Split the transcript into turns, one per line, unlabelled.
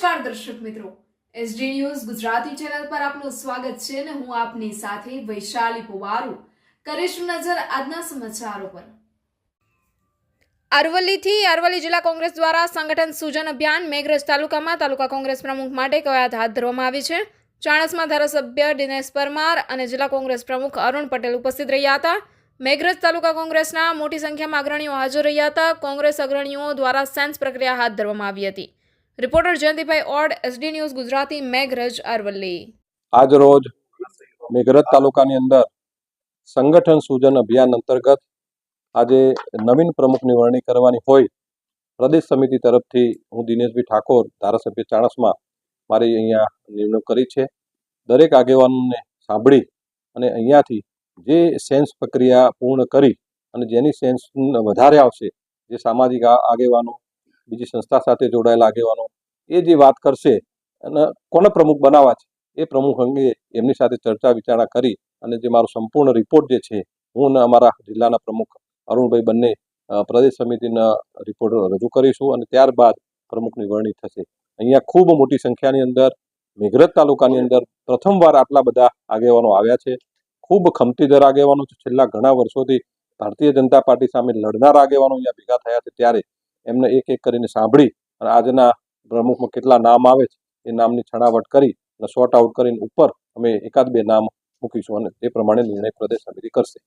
નમસ્કાર દર્શક મિત્રો. એસડી ન્યૂઝ ગુજરાતી ચેનલ પર આપનું સ્વાગત છે અને હું આપની સાથે વૈશાલી પુવારુ. કરીશું નજર આજના સમાચારો પર. અરવલ્લીથી અરવલ્લી જિલ્લા કોંગ્રેસ દ્વારા સંગઠન સૂજન અભિયાન મેઘરજ તાલુકામાં તાલુકા કોંગ્રેસ પ્રમુખ માટે કવાયત હાથ ધરવામાં આવી છે. ચાણસમાં ધારાસભ્ય દિનેશ પરમાર અને જિલ્લા કોંગ્રેસ પ્રમુખ અરુણ પટેલ ઉપસ્થિત રહ્યા હતા. મેઘરજ તાલુકા કોંગ્રેસના મોટી સંખ્યામાં અગ્રણીઓ હાજર રહ્યા હતા. કોંગ્રેસ અગ્રણીઓ દ્વારા સેન્સ પ્રક્રિયા હાથ ધરવામાં આવી હતી. Reporter Jayantibhai Od SD news Gujarati, Meghraj Aravalli.
આજ રોજ મેઘરજ તાલુકાની અંદર સંગઠન સૂજન અભિયાન અંતર્ગત આજે નવીન પ્રમુખની વરણી કરવાની હોય, પ્રદેશ સમિતિ તરફથી હું દિનેશભાઈ ઠાકોર, ધારાસભ્ય ચાણસમાં મારી અહીંયા નિમણૂક કરી છે. દરેક આગેવાનોને સાંભળી અને અહીંયાથી જે સેન્સ પ્રક્રિયા પૂર્ણ કરી અને જેની સેન્સ વધારે આવશે, જે સામાજિક આગેવાનો, બીજી સંસ્થા સાથે જોડાયેલા આગેવાનો એ જે વાત કરશે અને કોને પ્રમુખ બનાવવા છે? એ પ્રમુખ અંગે એમની સાથે ચર્ચા વિચારણા કરી અને જે મારો સંપૂર્ણ રિપોર્ટ જે છે, હું અને અમારા જિલ્લાના પ્રમુખ અરુણભાઈ બંને પ્રદેશ સમિતિના રિપોર્ટ રજૂ કરીશું અને ત્યારબાદ પ્રમુખની વરણી થશે. અહીંયા ખૂબ મોટી સંખ્યાની અંદર મેઘરજ તાલુકાની અંદર પ્રથમવાર આટલા બધા આગેવાનો આવ્યા છે. ખૂબ ખમતીદર આગેવાનો છેલ્લા ઘણા વર્ષોથી ભારતીય જનતા પાર્ટી સામે લડનાર આગેવાનો અહીંયા ભેગા થયા છે. ત્યારે એમને એક એક કરીને સાંભળી અને આજના પ્રમુખમાં કેટલા નામ આવે છે, એ નામની છણાવટ કરી અને શોર્ટ આઉટ કરીને ઉપર અમે એકાદ બે નામ મૂકીશું અને તે પ્રમાણે નિર્ણય પ્રદેશ સમિતિ કરશે.